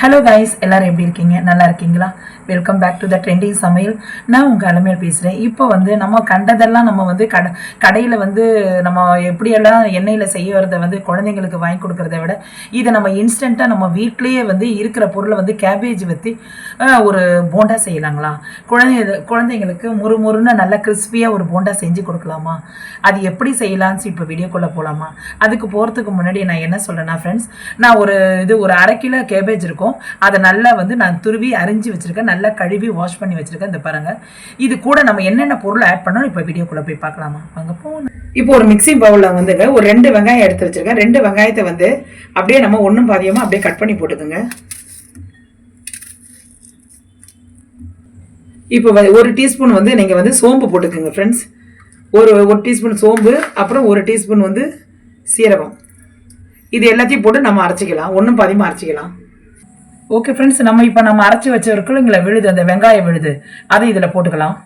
Hello guys எல்லாரும் எப்படி இருக்கீங்க? நல்லா இருக்கீங்களா? Welcome back to the trending சமையல். நான் உங்கள் அலமையில் பேசுகிறேன் இப்போ வந்து நம்ம கண்டதெல்லாம் நம்ம வந்து கடை கடையில் வந்து நம்ம எப்படியெல்லாம் எண்ணெயில் செய்யறத வந்து குழந்தைங்களுக்கு வாங்கி கொடுக்கறத விட இதை நம்ம இன்ஸ்டண்ட்டாக நம்ம வீட்டிலேயே வந்து இருக்கிற பொருளை வந்து கேபேஜ் வச்சு ஒரு போண்டா செய்யலாங்களா? குழந்தை குழந்தைங்களுக்கு முறு முறுன்னு நல்லா கிறிஸ்பியாக ஒரு போண்டா செஞ்சு கொடுக்கலாமா? அது எப்படி செய்யலான்னு இப்போ வீடியோக்குள்ளே போகலாமா அதுக்கு போகிறதுக்கு முன்னாடி நான் என்ன சொல்கிறேன்னா ஃப்ரெண்ட்ஸ் நான் ஒரு இது ஒரு அரை கிலோ கேபேஜ் இருக்கும். அதை நல்லா வந்து நான் துருவி அரிஞ்சு வச்சுருக்கேன். நல்லா கழுவி வாஷ் பண்ணி வச்சுருக்கேன். இந்த பாருங்கள் இது கூட நம்ம என்னென்ன பொருள் ஆட் பண்ணணும்? இப்போ வீடியோக்குள்ளே போய் பார்க்கலாமா? அங்கே போகணும் இப்போ ஒரு மிக்சி பவுலில் வந்துங்க ஒரு ரெண்டு வெங்காயம் எடுத்து வச்சுருக்கேன். ரெண்டு வெங்காயத்தை வந்து அப்படியே நம்ம ஒன்றும் பாதியமாக அப்படியே கட் பண்ணி போட்டுக்கோங்க. இப்போ ஒரு டீஸ்பூன் வந்து நீங்கள் வந்து சோம்பு போட்டுக்கோங்க ஃப்ரெண்ட்ஸ் ஒரு ஒரு டீஸ்பூன் சோம்பு அப்புறம் ஒரு டீஸ்பூன் வந்து சீரகம். இது எல்லாத்தையும் போட்டு நம்ம அரைச்சிக்கலாம். ஒன்றும் பாதியமாக அரைச்சிக்கலாம். ஓகே ஃப்ரெண்ட்ஸ் நம்ம இப்போ நம்ம அரைச்சி வச்சிருக்கோம் இங்கே விழுது அந்த வெங்காயம் விழுது. அதை இதில் போட்டுக்கலாம்.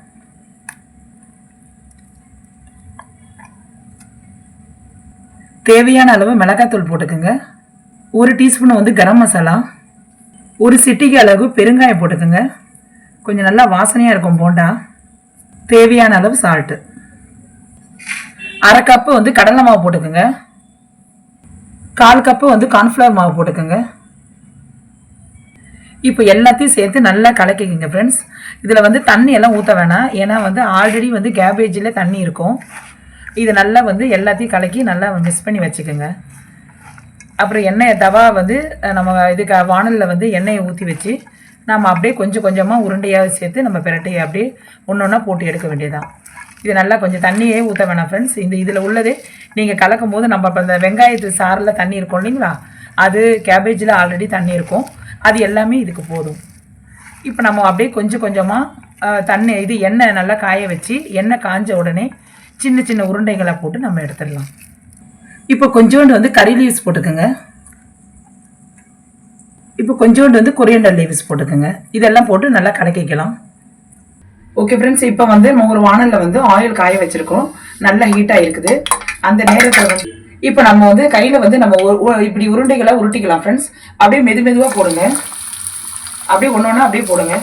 தேவையான அளவு மிளகாத்தூள் போட்டுக்கோங்க. ஒரு டீஸ்பூன் வந்து கரம் மசாலா. ஒரு சிட்டிக்கு அளவு பெருங்காயம் போட்டுக்கோங்க. கொஞ்சம் நல்லா வாசனையாக இருக்கும் போண்டா. தேவையான அளவு சால்ட்டு அரை கப்பு வந்து கடலை மாவு போட்டுக்கோங்க. கால் கப்பு வந்து கார்ன்ஃப்ளவர் மாவு போட்டுக்கோங்க. இப்போ எல்லாத்தையும் சேர்த்து நல்லா கலக்கிக்கிங்க ஃப்ரெண்ட்ஸ் இதில் வந்து தண்ணி எல்லாம் ஊற்ற வேணாம். ஏன்னா வந்து ஆல்ரெடி வந்து கேபேஜில் தண்ணி இருக்கும். இது நல்லா வந்து எல்லாத்தையும் கலக்கி நல்லா மிக்ஸ் பண்ணி வச்சுக்கோங்க. அப்புறம் எண்ணெயை தவா வந்து நம்ம இதுக்கு வானலில் வந்து எண்ணெயை ஊற்றி வச்சு நம்ம அப்படியே கொஞ்சம் கொஞ்சமாக உருண்டையாக சேர்த்து நம்ம பிரட்டையை அப்படியே ஒன்று ஒன்றா போட்டு எடுக்க வேண்டியதான் இது நல்லா கொஞ்சம் தண்ணியே ஊற்ற வேணாம் ஃப்ரெண்ட்ஸ் இந்த இதில் உள்ளதே நீங்கள் கலக்கும் போது நம்ம இப்போ இந்த வெங்காயத்து சாறில் தண்ணி இருக்கும் இல்லைங்களா? அது கேபேஜில் ஆல்ரெடி தண்ணி இருக்கும். அது எல்லாமே இதுக்கு போதும். இப்போ நம்ம அப்படியே கொஞ்சம் கொஞ்சமாக தண்ணி இது எண்ணெய் நல்லா காய வச்சு எண்ணெய் காஞ்ச உடனே சின்ன சின்ன உருண்டைகளை போட்டு நம்ம எடுத்துடலாம். இப்போ கொஞ்சோண்டு வந்து கறி லீவ்ஸ் போட்டுக்கோங்க. இப்போ கொஞ்சோண்டு வந்து கொரியண்டர் லீவ்ஸ் போட்டுக்கோங்க. இதெல்லாம் போட்டு நல்லா கலக்கிக்கலாம். ஓகே ஃப்ரெண்ட்ஸ் இப்போ வந்து நம்ம ஒரு வானலில் வந்து ஆயில் காய வச்சுருக்கோம். நல்லா ஹீட்டாக இருக்குது. அந்த நேரத்தில் வந்து இப்போ நம்ம வந்து கையில் வந்து நம்ம இப்படி உருண்டைகளை உருட்டிக்கலாம் ஃப்ரெண்ட்ஸ் அப்படியே மெது மெதுவாக போடுங்க. அப்படியே ஒன்று ஒன்றா அப்படியே போடுங்க.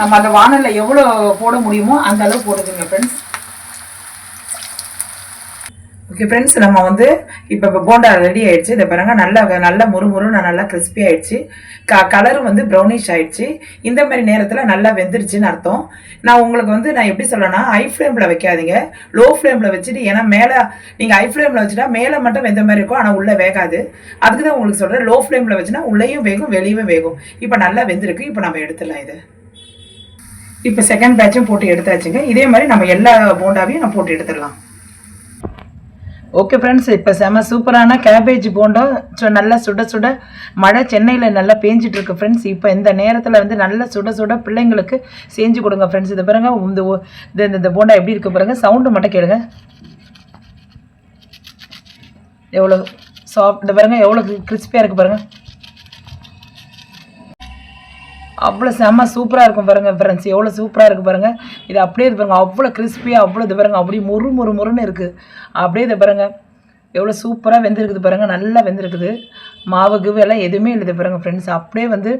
நம்ம அந்த வானலில் எவ்வளோ போட முடியுமோ அந்த அளவு போட்டுக்கோங்க ஃப்ரெண்ட்ஸ் ஓகே ஃப்ரெண்ட்ஸ் நம்ம வந்து இப்போ இப்போ போண்டா ரெடி ஆயிடுச்சு. இதை பாருங்க நல்லா நல்லா முறுமுறுன்னு நல்லா கிறிஸ்பி ஆயிடுச்சு. க கலரும் வந்து ப்ரௌனிஷ் ஆயிடுச்சு. இந்த மாதிரி நேரத்தில் நல்லா வெந்துருச்சுன்னு அர்த்தம். நான் உங்களுக்கு வந்து நான் எப்படி சொல்லணும்னா ஹை ஃப்ளேமில் வைக்காதீங்க. லோ ஃப்ளேமில் வச்சுட்டு ஏன்னா மேலே நீங்கள் ஹை ஃப்ளேமில் வச்சுட்டா மேலே மட்டும் வெந்த மாதிரி இருக்கும் ஆனால் உள்ளே வேகாது. அதுக்கு தான் உங்களுக்கு சொல்கிறேன் லோ ஃப்ளேமில் வச்சுனா உள்ளேயும் வேகும் வெளியும் வேகும். இப்போ நல்லா வெந்திருக்கு. இப்போ நம்ம எடுத்துடலாம் இதை. இப்போ செகண்ட் பேட்சும் போட்டு எடுத்தாச்சுங்க. இதே மாதிரி நம்ம எல்லா போண்டாவையும் நம்ம போட்டு எடுத்துடலாம். ஓகே ஃப்ரெண்ட்ஸ் இப்போ செம சூப்பரான கேபேஜ் போண்டா. ஸோ நல்லா சுட சுட மழை சென்னையில் நல்லா பேஞ்சிட்டு இருக்கு ஃப்ரெண்ட்ஸ் இப்போ இந்த நேரத்தில் வந்து நல்லா சுட சுட பிள்ளைங்களுக்கு செஞ்சு கொடுங்க ஃப்ரெண்ட்ஸ் இது பாருங்க இந்த இந்த இந்த- போண்டா எப்படி இருக்கு பாருங்க. சவுண்டு மட்டும் கேளுங்க. எவ்வளோ சாஃப்ட் இந்த பாருங்க எவ்வளோ கிறிஸ்பியாக இருக்குது பாருங்கள் அவ்வளோ செம்ம சூப்பராக இருக்கும் பாருங்கள் ஃப்ரெண்ட்ஸ் எவ்வளோ சூப்பராக இருக்குது பாருங்கள் இது அப்படியே இது பாருங்கள் அவ்வளோ கிறிஸ்பியாக அவ்வளோ இது பாருங்கள் அப்படியே முறு முறு முறுன்னு இருக்குது அப்படியே இது பாருங்கள் எவ்வளோ சூப்பராக வெந்திருக்குது பாருங்கள் நல்லா வெந்திருக்குது. மாவு கிவு எல்லாம் எதுவுமே இல்லை பாருங்கள் ஃப்ரெண்ட்ஸ் அப்படியே வந்து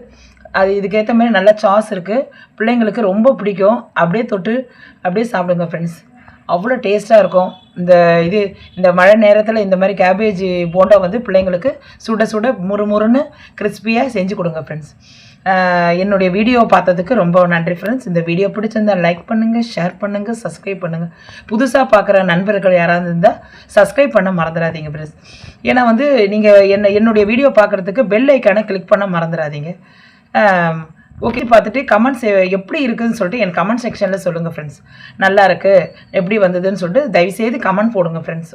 அது இதுக்கேற்ற மாதிரி நல்லா சாஸ் இருக்குது பிள்ளைங்களுக்கு ரொம்ப பிடிக்கும். அப்படியே தொட்டு அப்படியே சாப்பிடுங்க ஃப்ரெண்ட்ஸ் அவ்வளோ டேஸ்ட்டாக இருக்கும். இந்த இது இந்த மழை நேரத்தில் இந்த மாதிரி கேபேஜ் போண்டா வந்து பிள்ளைங்களுக்கு சுட சுட முறுமுறுன்னு கிறிஸ்பியாக செஞ்சு கொடுங்க ஃப்ரெண்ட்ஸ் என்னுடைய வீடியோ பார்த்ததுக்கு ரொம்ப நன்றி ஃப்ரெண்ட்ஸ் இந்த வீடியோ பிடிச்சிருந்தா லைக் பண்ணுங்கள் ஷேர் பண்ணுங்கள் சப்ஸ்கிரைப் பண்ணுங்கள் புதுசாக பார்க்குற நண்பர்கள் யாராவது இருந்தால் சப்ஸ்கிரைப் பண்ண மறந்துடாதீங்க ஃப்ரெண்ட்ஸ் ஏன்னா வந்து நீங்கள் என்ன என்னுடைய வீடியோ பார்க்குறதுக்கு பெல் ஐக்கானை கிளிக் பண்ண மறந்துடாதீங்க. ஓகே பார்த்துட்டு கமெண்ட்ஸ் எப்படி இருக்குதுன்னு சொல்லிட்டு என் கமெண்ட் செக்ஷனில் சொல்லுங்கள் ஃப்ரெண்ட்ஸ் நல்லா இருக்குது எப்படி வந்ததுன்னு சொல்லிட்டு தயவுசெய்து கமெண்ட் போடுங்க ஃப்ரெண்ட்ஸ்